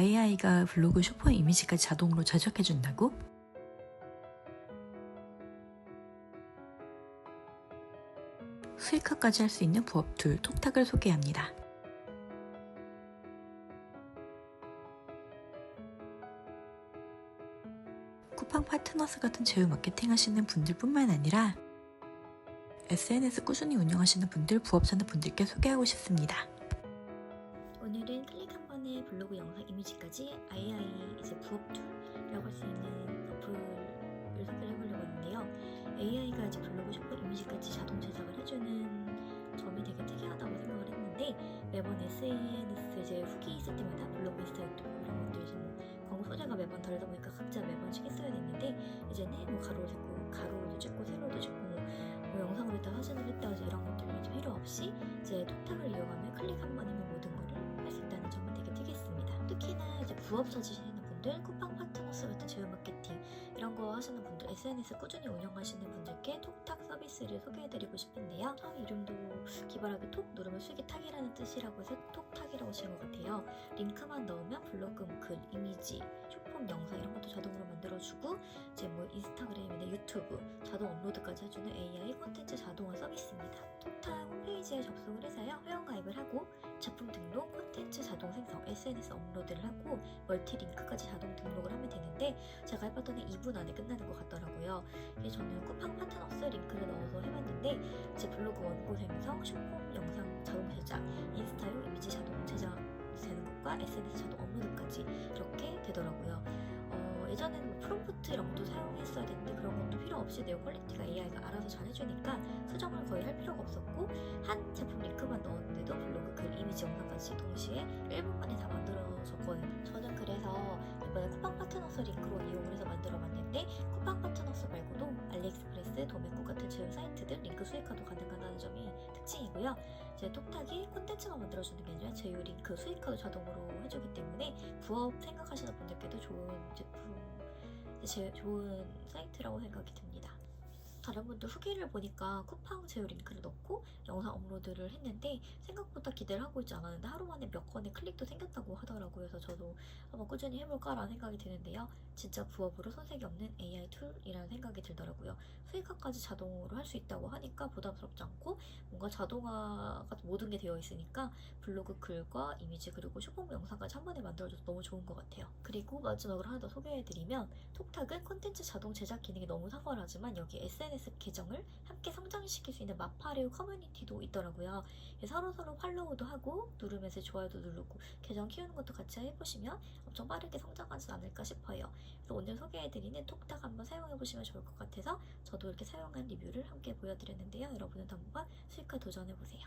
AI가 블로그 슈퍼 이미지까지 자동으로 제작해준다고? 수익화까지 할 수 있는 부업 툴 톡탁을 소개합니다. 쿠팡 파트너스 같은 제휴 마케팅 하시는 분들뿐만 아니라 SNS 꾸준히 운영하시는 분들, 부업 사는 분들께 소개하고 싶습니다. 오늘은 클릭 한 번에 블로그 영상 이미지까지 AI 이제 부업 툴이라고 할 수 있는 어플을 소개를 해보려고 하는데요. AI가 이제 블로그 슈퍼 이미지까지 자동 제작을 해주는 점이 되게 특이하다고 생각을 했는데 매번 SNS 이제 후기 있을 때마다 블로그 인스타 유튜브 이런 것들 뭐 광고 소재가 매번 다르다 보니까 각자 매번 신경 써야 됐는데 이제는 뭐 가로를 찍고 가로도 찍고 세로도 찍고 뭐, 뭐 영상으로 했다 사진을 했다 이런 것들 이제 필요 없이 이제 톡탁을 이용하면 클릭 한 번이면 특히나 이제 부업 찾으시는 분들, 쿠팡 파트너스 같은 제휴 마케팅 이런 거 하시는 분들, SNS 꾸준히 운영하시는 분들께 톡탁 서비스를 소개해드리고 싶은데요. 처음 이름도 기발하게 톡 누르면 수익이 탁이라는 뜻이라고 해서 톡탁이라고 지은 것 같아요. 링크만 넣으면 블로그, 뭐 글, 이미지, 쇼 폼 영상 이런 것도 자동으로 만들어주고 이제 뭐 인스타그램이나 유튜브 자동 업로드까지 해주는 AI 콘텐츠 자동화 서비스입니다. 톡탁 홈페이지에 접속을 해서요 회원 가입을 하고 제품 등록, 콘텐츠 자동 생성, SNS 업로드를 하고 멀티 링크까지 자동 등록을 하면 되는데 제가 해봤더니 2분 안에 끝나는 것 같더라고요. 그래서 저는 쿠팡 파트너스 링크를 넣어서 해봤는데 제 블로그 원고 생성, 쇼폼 영상 자동 제작, 인스타용 이미지 자동 제작 되는 것과 SNS 자동 업로드 까지 이렇게 되더라고요. 어, 예전에는 뭐 프롬프트 이런 것도 사용했어야 되는데 그런 것도 필요 없이 내용 퀄리티가 AI가 알아서 잘 해주니까 수정을 거의 할 필요가 없었고 한 제품 링크만 넣었는데도 블로그 글, 이미지, 영상까지 동시에 1분 만에 다 만들어졌거든요. 저는 그래서 이번에 쿠팡 파트너스 링크로 이용을 해서 만들어봤는데 쿠팡 파트너스 말고도 알리익스프레스, 도매국 같은 제휴 사이트들 링크 수익화도 가능하다는 점이 특징이고요. 이제 톡탁이 콘텐츠만 만들어주는 게 아니라 제휴 링크 수익화도 자동으로 해주기 때문에 부업 생각하시는 분들께도 좋은 제품, 제, 좋은 사이트라고 생각이 듭니다. 다른 분들 후기를 보니까 쿠팡 제휴 링크를 넣고 영상 업로드를 했는데 생각보다 기대를 하고 있지 않았는데 하루 만에 몇 건의 클릭도 생겼다고 하더라고요. 그래서 저도 한번 꾸준히 해볼까라는 생각이 드는데요. 진짜 부업으로 손색이 없는 AI 툴이라는 생각이 들더라고요. 수익화까지 자동으로 할 수 있다고 하니까 부담스럽지 않고 뭔가 자동화가 모든 게 되어 있으니까 블로그 글과 이미지 그리고 쇼폼 영상까지 한 번에 만들어줘서 너무 좋은 것 같아요. 그리고 마지막으로 하나 더 소개해드리면 톡탁은 콘텐츠 자동 제작 기능이 너무 탁월하지만 여기 SNS 계정을 함께 성장시킬 수 있는 마파레오 커뮤니티도 있더라고요. 서로 서로 팔로우도 하고 누르면서 좋아요도 누르고 계정 키우는 것도 같이 해보시면 엄청 빠르게 성장하지 않을까 싶어요. 그래서 오늘 소개해드리는 톡탁 한번 사용해보시면 좋을 것 같아서 저도 이렇게 사용한 리뷰를 함께 보여드렸는데요. 여러분은 한번 수익화 도전해보세요.